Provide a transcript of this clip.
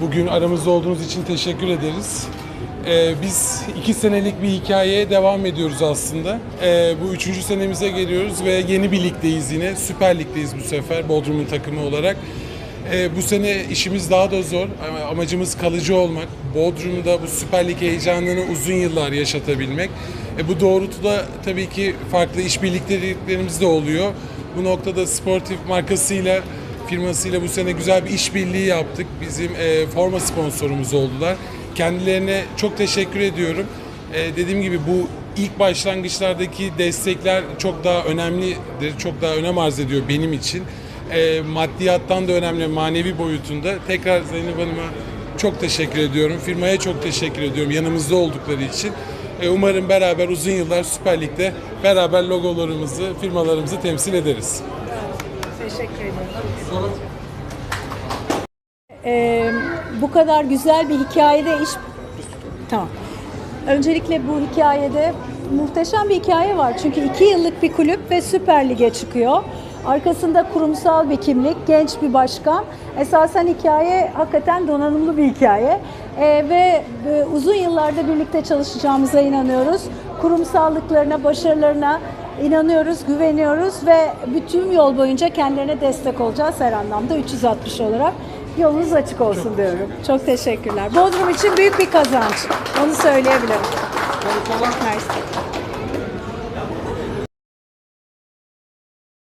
Bugün aramızda olduğunuz için teşekkür ederiz. Ee, biz iki senelik bir hikayeye devam ediyoruz aslında. Ee, bu üçüncü senemize geliyoruz ve yeni bir ligdeyiz yine. Süper Lig'deyiz bu sefer Bodrum'un takımı olarak. Ee, bu sene işimiz daha da zor. Ama Amacımız kalıcı olmak. Bodrum'da bu Süper Lig heyecanını uzun yıllar yaşatabilmek. E, bu doğrultuda tabii ki farklı işbirliklerimiz de oluyor. Bu noktada sportif markasıyla firmasıyla bu sene güzel bir işbirliği yaptık. Bizim e, forma sponsorumuz oldular. Kendilerine çok teşekkür ediyorum. E, dediğim gibi bu ilk başlangıçlardaki destekler çok daha önemlidir, çok daha önem arz ediyor benim için. E, maddiyattan da önemli, manevi boyutunda. Tekrar Zeynep Hanım'a çok teşekkür ediyorum. Firmaya çok teşekkür ediyorum yanımızda oldukları için. E, umarım beraber uzun yıllar Süper Lig'de beraber logolarımızı, firmalarımızı temsil ederiz. Teşekkür ederim. Ee, bu kadar güzel bir hikayede iş... Tamam. Öncelikle bu hikayede muhteşem bir hikaye var. Çünkü iki yıllık bir kulüp ve Süper Lig'e çıkıyor. Arkasında kurumsal bir kimlik, genç bir başkan. Esasen hikaye hakikaten donanımlı bir hikaye. Ee, ve e, uzun yıllarda birlikte çalışacağımıza inanıyoruz. Kurumsallıklarına, başarılarına inanıyoruz, güveniyoruz ve bütün yol boyunca kendilerine destek olacağız her anlamda 360 olarak. Yolunuz açık olsun diyorum. Çok teşekkürler. Bodrum için büyük bir kazanç. Onu söyleyebilirim. Mersi.